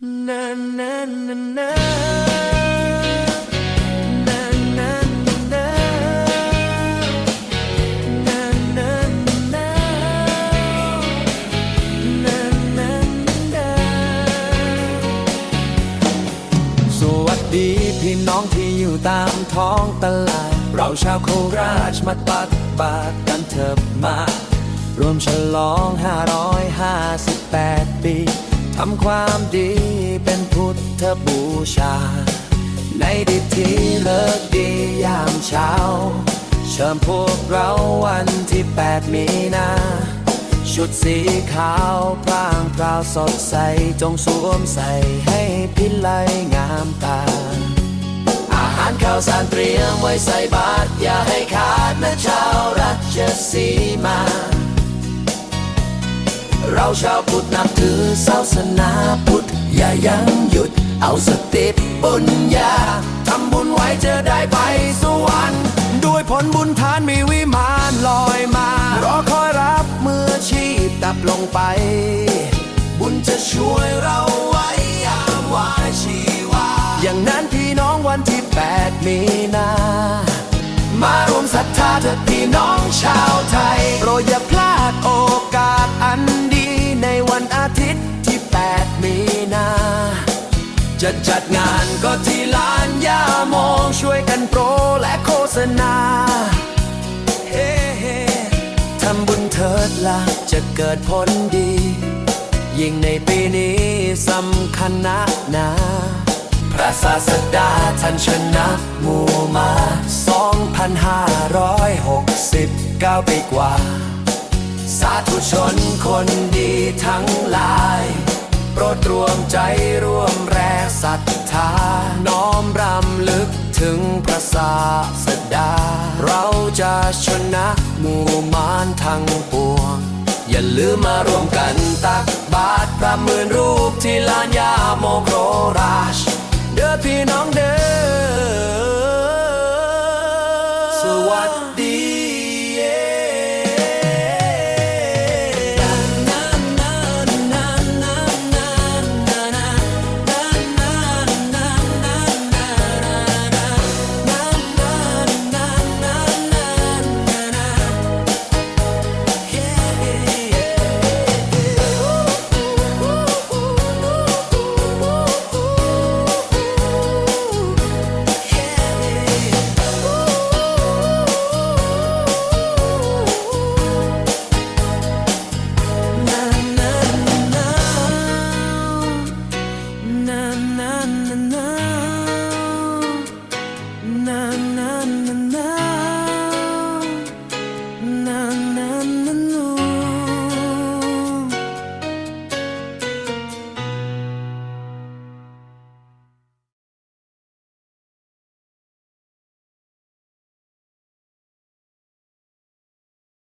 Na na na na. Na na na na. Na na na. Na na na. สวัสดีพี่น้องที่อยู่ตามท้องตลาด เราชาวโคราชมาตักบาตรกันเถิบมา รวมฉลอง 558 ปี ทำความดีเป็นพุทธบูชา ในดิทีเลิกดียามเช้า เชิญพวกเราวันที่8มีนาชุดสีขาวพร่างพราวสดใส จงสวมใส่ให้พิไลงามตา อาหารข้าวสารเตรียมไว้ใส่บาตรอย่าให้ขาดนะชาวรัชสีมา เราชาวพุทธนับถือศาสนาพุทธ อย่ายังหยุด เอาสติบุญญาทำบุญไว้จะได้ไปสวรรค์ด้วยผลบุญทานมีวิมานลอยมา รอคอยรับมือชีพดับลงไป บุญจะช่วยเราไว้ยามวาชีวา อย่างนั้นพี่น้องวันที่8มีนา มารวมศรัทธาเถิดพี่น้องชาว จะจัดงานก็ที่ลานย่ามองช่วยกันโปรและโฆษณา เฮ้เฮทำบุญเถิดละจะเกิดผลดี ยิ่งในปีนี้สำคัญนักหนาพระศาสดาท่านชนะหมู่มา 2,569 ปีกว่า สาธุชนคนดีทั้งหลาย โปรดรวมใจร่วมแรง พระศาสดา เราจะชนะหมู่มารทั้งปวง อย่าลืมมารวมกันตักบาตรพระมื่นรูปที่ลานยาโมโครราช เด้อพี่น้องเด้อสวัสดี na na na na.